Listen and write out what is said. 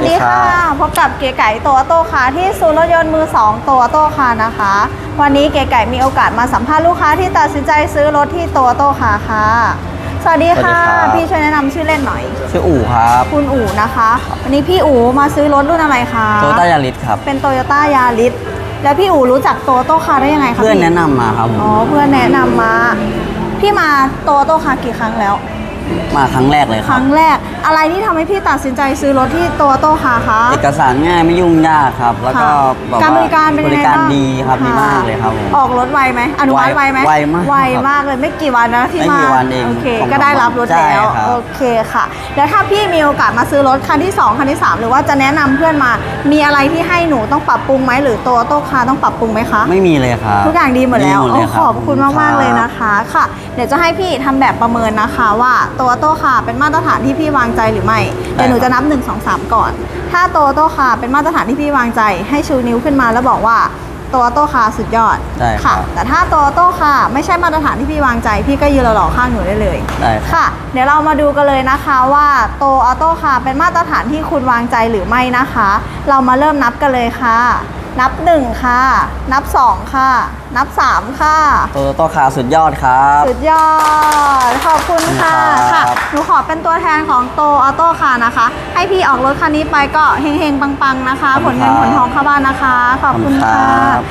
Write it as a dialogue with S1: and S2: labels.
S1: วัสดีค่ะ
S2: สวัสดีครับ
S1: พบกับเก๋ไก่โตโต้ค่ะที่ศูนย์รถยนต์มือ2โตโต้ค่ะนะคะ วันนี้เก๋ไก่มีโอกาสมาสัมภาษณ์ลูกค้าที่ตัดสินใจซื้อรถที่โตโต้ค่ะค่ะ สวัสดีค่ะ
S2: สวัสดีครับ
S1: พี่ช่วยแนะนำชื่อเล่นหน่อย
S2: ชื่ออู่ครับ
S1: คุณอู๋นะคะ วันนี้พี่อู๋มาซื้อรถรุ่นอะไรคะ
S2: โตต้ายาริสครับ
S1: เป็นโตโยต้ายาริสแล้วพี่อู๋รู้จักโตโต้คาร์ได้ยังไงคะ
S2: เพื่อน
S1: พี่
S2: แนะนำมาครับผม
S1: อ๋อเพื่อนแนะนำมา พี่มาโตโต้คาร์กี่ครั้งแล้ว
S2: มาครั้งแรกเลย
S1: ค
S2: ครับ
S1: รั้งแรก อะไรที่ทำให้พี่ตัดสินใจซื้อรถที่โตโต้คาร์คะ
S2: เอกสารง่ายไม่ยุ่งยากครับ แล้วก็
S1: ค่ะ
S2: แบบ
S1: การบ
S2: ว่า
S1: ริการเป็น
S2: บ
S1: ยัง
S2: ริ
S1: ไง
S2: การ
S1: บ้าง
S2: ดีครับดีะมากเลยครับผม
S1: ออกรถไวไหมอนุมัติไวไหม
S2: ไวมาก
S1: ไวมากเลยไม่กี่วันนะที่
S2: ไม่
S1: มา
S2: กี่วันเอง
S1: โอเค
S2: ของ
S1: ก็ได้รับรถ
S2: ใช่
S1: แล้ว
S2: ครับ
S1: โอเคค่ะ แล้วถ้าพี่มีโอกาสมาซื้อรถคันที่2คันที่3หรือว่าจะแนะนำเพื่อนมา มีอะไรที่ให้หนูต้องปรับปรุงไหมหรือโตโต้คาร์ต้องปรับปรุงไหมคะ
S2: ไม่มีเลยครับ
S1: ทุกอย่างดีหมดแล้ว
S2: ดีหมดเลย
S1: โอ้
S2: ค
S1: ข
S2: รับ
S1: อบคุณมาก ๆ เลยนะคะค่ะเดี๋ยวจะให้พี่ทำแบบประเมินนะคะ ว่าตัวโต้คาร์เป็นมาตรฐานที่พี่วางใจหรือไม่เดี๋ยวหนูจะนับ 1 2 3 ก่อน ถ้าตัวโต้คาร์เป็นมาตรฐานที่พี่วางใจให้ชูนิ้วขึ้นมาแล้วบอกว่าตัวโต้คาร์สุดยอด
S2: ได้ครั
S1: ค่ะ
S2: บ
S1: แต่ถ้าตัวโต้คาร์ไม่ใช่มาตรฐานที่พี่วางใจ พี่ก็ยืนหล่อๆข้างหนูได้เลย
S2: ได้ครับ
S1: ค่ะ เดี๋ยวเรามาดูกันเลยนะคะว่าโตออโต้คาร์เป็นมาตรฐานที่คุณวางใจหรือไม่นะคะ เรามาเริ่มนับกันเลยค่ะ นับ1ค่ะ นับ2ค่ะ นับ3ค่ะ
S2: โตโต้คาร์สุดยอดครับ
S1: สุดยอด ขอบคุณค่ะ
S2: ครับ
S1: ค่ะหนูขอเป็นตัวแทนของโตออโต้ค่ะนะคะ ให้พี่ออกรถคันนี้ไปก็เฮงๆ ปังๆ นะคะ ผลเงินผลทองเข้าบ้านนะคะ ขอบคุณ
S2: ขอบคุณครั
S1: ค่ะ
S2: บ